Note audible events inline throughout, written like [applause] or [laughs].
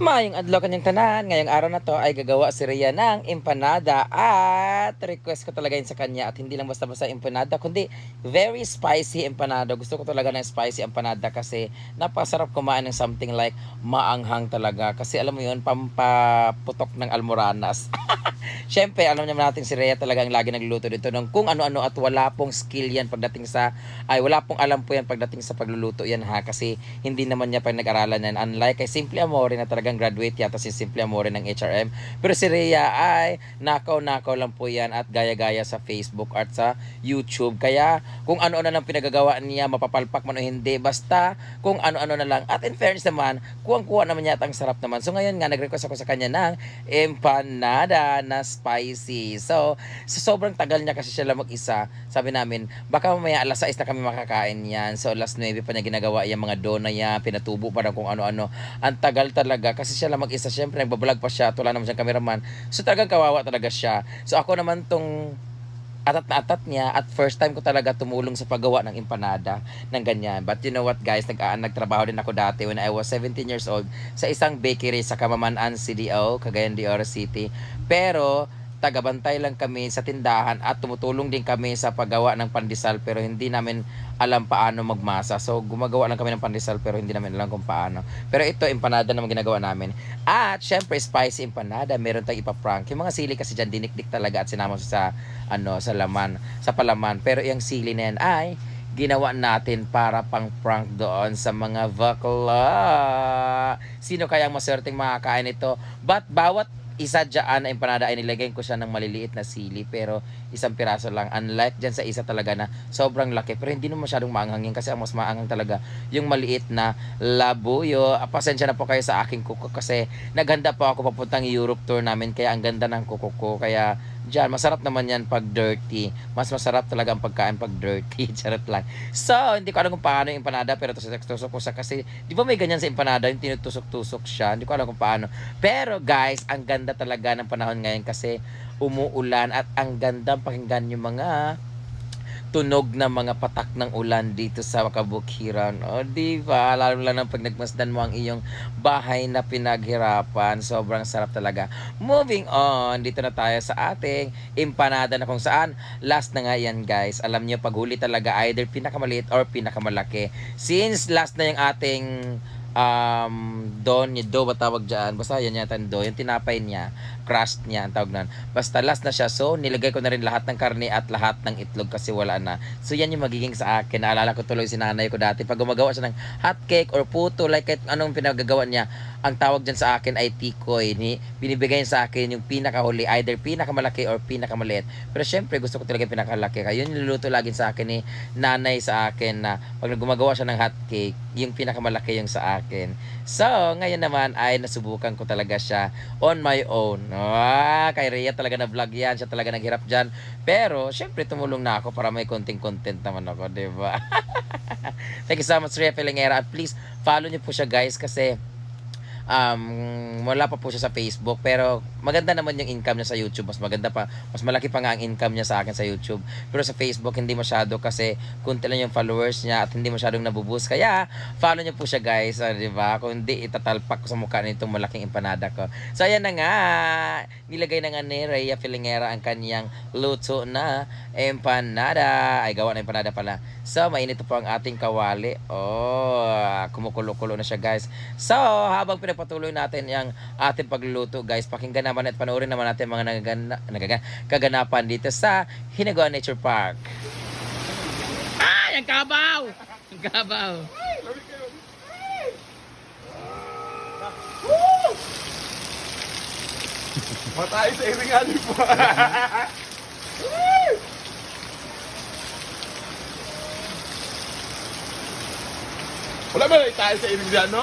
Mayong adlaw kanyang tanan. Ngayong araw na to ay gagawa si Rhea ng empanada at request ko talaga yun sa kanya at hindi lang basta-basta empanada kundi very spicy empanada. Gusto ko talaga ng spicy empanada kasi napasarap kumain ng something like maanghang talaga kasi alam mo yun pampaputok ng almoranas. [laughs] Siyempre, alam naman natin si Rhea talagang lagi nagluluto dito ng kung ano-ano at wala pong skill yan pagdating sa, ay wala pong alam po yan pagdating sa pagluluto yan ha kasi hindi naman niya pa nag-aralan yan. Unlike kay Simple Amore na talagang graduate yata si Simple Amore ng HRM. Pero si Rhea ay nakaw-nakaw lang po yan at gaya-gaya sa Facebook at sa YouTube. Kaya kung ano-ano lang pinagagawa niya, mapapalpak man o hindi, basta kung ano-ano na lang. At in fairness naman, kuwang-kuha naman yata ang sarap naman. So ngayon nga, nag-request ako sa kanya ng empanada na spicy. So, sa sobrang tagal niya kasi siya lang mag-isa, sabi namin, baka mamaya alas 6 na kami makakain yan. So, alas 9 pa niya ginagawa yung mga dona niya, pinatubo pa kung ano-ano. Ang tagal talaga kasi siya lang mag-isa. Siyempre, nagbablog pa siya, wala naman siyang cameraman. So, talagang kawawa talaga siya. So, ako naman tong atat na atat niya at first time ko talaga tumulong sa paggawa ng empanada ng ganyan. But you know what guys, nag uh, nagtrabaho din ako dati when I was 17 years old sa isang bakery sa Kamaman-an CDO, Cagayan de Oro City. Pero tagabantay lang kami sa tindahan at tumutulong din kami sa paggawa ng pandesal pero hindi namin alam paano magmasa. So gumagawa lang kami ng pandesal pero hindi namin alam kung paano. Pero ito empanada naman ginagawa namin. At syempre spicy empanada, meron tayong ipaprank. Yung mga sili kasi diyan dinikdik talaga at sinama sa ano sa laman, sa palaman. Pero yung sili na yan ay ginawa natin para pang prank doon sa mga bakla. Sino kaya ang maswerteng makakain ito? But bawat isa dyan na empanada ay nilagay ko siya ng maliliit na sili pero isang piraso lang. Unlike dyan sa isa talaga na sobrang laki pero hindi naman masyadong maanghangin kasi ang mas maanghang talaga yung maliit na labuyo. Ah, Pasensya na po kayo sa aking kuko kasi naghanda po ako papuntang Europe tour namin kaya ang ganda ng kuko ko. Kaya dyan, masarap naman yan pag dirty. Mas masarap talaga ang pagkain pag dirty. [laughs] Charot lang. So, hindi ko alam kung paano yung empanada pero tusok-tusok ko sa kasi di ba may ganyan sa empanada yung tinutusok-tusok siya. Hindi ko alam kung paano. Pero guys, ang ganda talaga ng panahon ngayon kasi umuulan at ang ganda pakinggan yung mga tunog na mga patak ng ulan dito sa Kabukiran. O, di ba? Lalo lang ng pag nagmasdan mo ang iyong bahay na pinaghirapan. Sobrang sarap talaga. Moving on, dito na tayo sa ating empanada na kung saan. Last na nga yan, guys. Alam niyo, paghuli talaga either pinakamaliit or pinakamalaki. Since last na yung ating um, don, yung do ba tawag dyan? Basta yan yata yung do. Yung tinapay niya, crust niya ang tawag nun. Basta last na siya. So, nilagay ko na rin lahat ng karne at lahat ng itlog kasi wala na. So, yan yung magiging sa akin. Naalala ko tuloy si nanay ko dati. Pag gumagawa siya ng hot cake or puto, like kahit anong pinagagawa niya, ang tawag dyan sa akin ay tikoy. Ni, binibigay sa akin yung pinakahuli, either pinakamalaki or pinakamaliit. Pero syempre, gusto ko talaga yung pinakamalaki. Kaya yun niluluto lagi sa akin ni nanay sa akin na pag gumagawa siya ng hot cake, yung pinakamalaki yung sa akin. So, ngayon naman ay nasubukan ko talaga siya on my own. Ah, kay Rhea talaga na vlog yan. Siya talaga naghirap dyan. Pero, syempre, tumulong na ako para may konting content naman ako, di ba? [laughs] Thank you so much, Rhea Pelingera. At please, follow niyo po siya, guys, kasi um, wala pa po siya sa Facebook pero maganda naman yung income niya sa YouTube. Mas maganda pa mas malaki pa nga ang income niya sa akin sa YouTube. Pero sa Facebook hindi masyado kasi kunti lang yung followers niya at hindi masyadong nabubus. Kaya follow niyo po siya guys ah, di ba? Kung hindi itatalpak ko sa mukha nitong malaking empanada ko. So ayan na nga. Nilagay na nga ni Rhea Filingera ang kanyang luto na empanada. Ay gawa na empanada pala. So mainit po ang ating kawali. Oh kumukulo-kulo na siya guys. So habang pinagpatuloy natin yung ating pagluluto guys pakinggan naman at panoorin naman natin mga nagagana, nagaga, kaganapan dito sa Hinagoa Nature Park ay ang kabaw ang kabaw Matay sa iringan po. Wala ba na tayo sa iringan, no?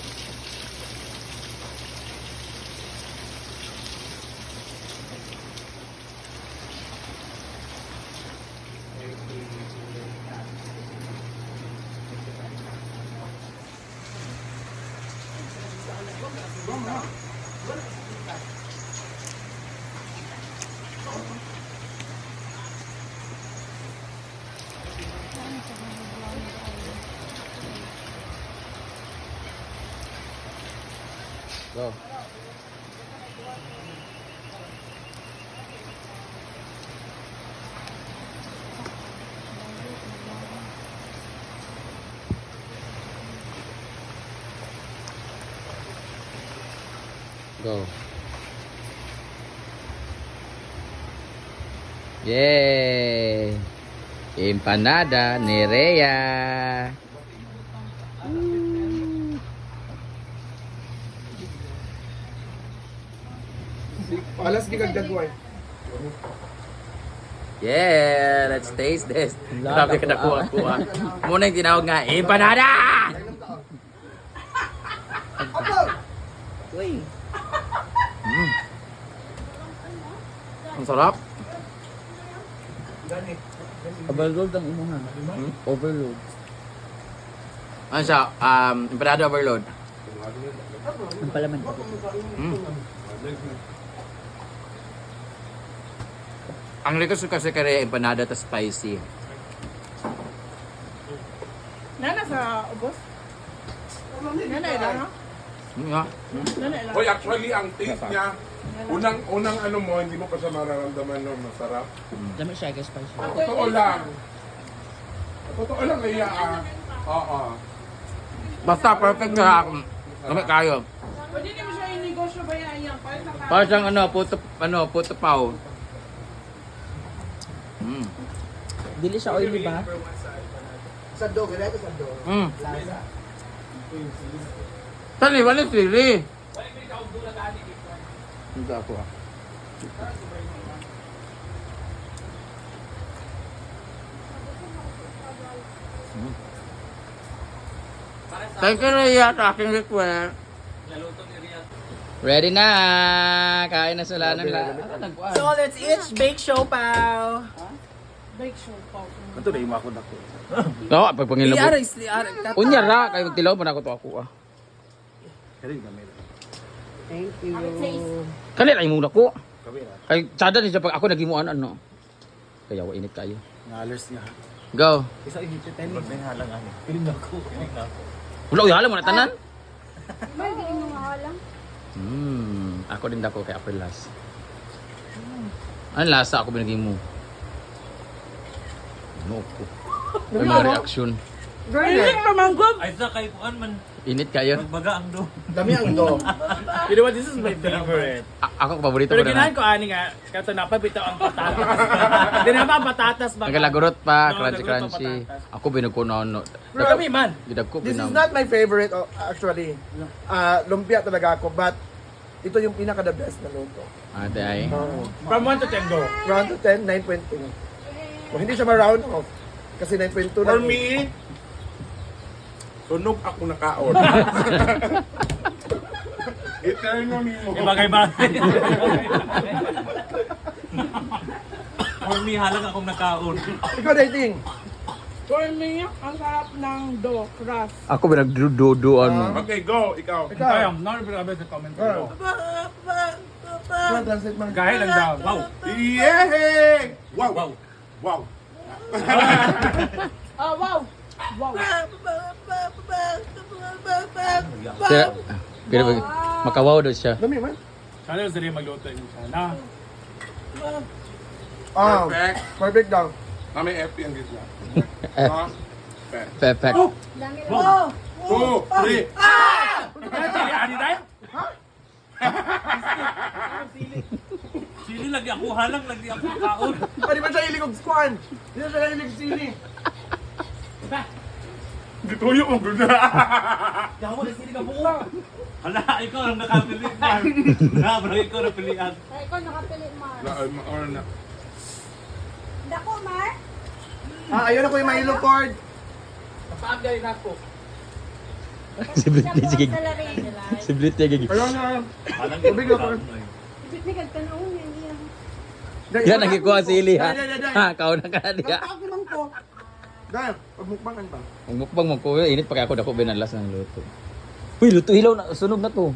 Go. Go. Yay! Empanada ni Rhea. Alas di kagdagway. Yeah, let's taste this. Grabe ka nakuha ko ah. Muna yung tinawag nga, empanada! Mm. Ang sarap. Overload ang imo ha. Overload. Ano siya? Um, empanada overload. Ang palaman ko. Mm. Ang request ko kasi kaya empanada ta spicy. Nana sa ubos? Nana ilan ha? Mm, yeah. Nana ilan? Hoy, actually, ang taste niya, unang unang ano mo, hindi mo pa siya mararamdaman na masarap. Dami siya guys spicy. Totoo lang. Totoo lang, Leia, ah. Oo. Basta perfect na ako. Gamit kayo. Pwede naman siya i-negosyo ba yan? Yan, Para sa Para siyang ano, puto, ano, puto pao. Mm. Dili siya oily ba? Mm. Tani, wala sili. Hindi ako ah. Mm. Thank you, Rhea, sa aking request. Ready na! Kain na sila ng lahat. So let's eat bake show pao. bake show pa. Oo, pag pangilabot. Iari, iari. Unya ra, kayo magtilaw mo na ako to ako ah. Thank you. Kani ra imong ko. Kay sada ni pag ako nagimuan ano. Kaya wa init kayo. Ngalers nga. Go. Isa init ten. Ba't may halang ano? Piling ako. Piling ako. Wala uy mo na tanan. Halang. Hmm, ako din dako kay April last. Ano lasa ako binigay mo? Ano ko? May mga reaction. Galing naman gub! Ay, sa kay Kuan man. Init kayo. Magbaga ang do. Dami ang do. [laughs] you know what? This is my favorite. A- ako paborito Pero ko ginahan na. ko ani nga, kato na pabitaw ang patatas. [laughs] Hindi na pa ang patatas ba? Nagalagurot pa, No, crunchy nagurot pa crunchy. patatas. Ako binuko na ano. Pero kami man. Gidag ko This is not my favorite oh, actually. Ah, lumpia talaga ako but ito yung pinaka the best na luto. Ate ay. Oo. From 1 to 10 go. round to 10, 9.2. Kung hindi siya ma-round off, kasi 9.2 For lang. me, tunog ako nakaon. [laughs] Eternally mo. Ibagay-bagay. For me, halang akong nakaon. Ikaw dating. For me, ang sarap ng do, crust. Ako binagdudo ano. Okay, go, ikaw. Ikaw. Kaya, no, pero sa comment Oh. ko. Ikaw, translate mo. Gahil lang daw. Wow. Yay! Wow! Wow! Wow! Ah, wow! Wow! Kaya, kaya makawaw daw siya. Dami man. Sana yung sarili magluto yun sana. Ah, Perfect. perfect daw. Ah, may FP ang gitna. Ah, perfect. Perfect. Dami lang. Two, three. Sili, ani tayo? Sili lagi ako, halang lagi ako. Ah, di ba siya hilig og squan? Di ba siya hilig sili? Gituyo mo guna. Dawa na sili ka buo. Hala, ikaw ang nakapili. man. Na, bro, ikaw ang pilihan. Ay, ikaw nakapili, Mar. Na, ay, ma- or na. Dako, Mar. Ah, ayun ako yung Milo cord. Paagay na ako. Si Britney, sige. Si Britney, gigi. Ayun na. Tubig ako. Ibig ni kagtanong yan. yan. Nagikuha si Ili ha. Kauna ka na diya. Ako lang Dahil, pagmukbangan ba? Ang mukbang mo ko, init pa kaya ako dako binalas ng luto. Uy, luto hilaw na, sunog na to.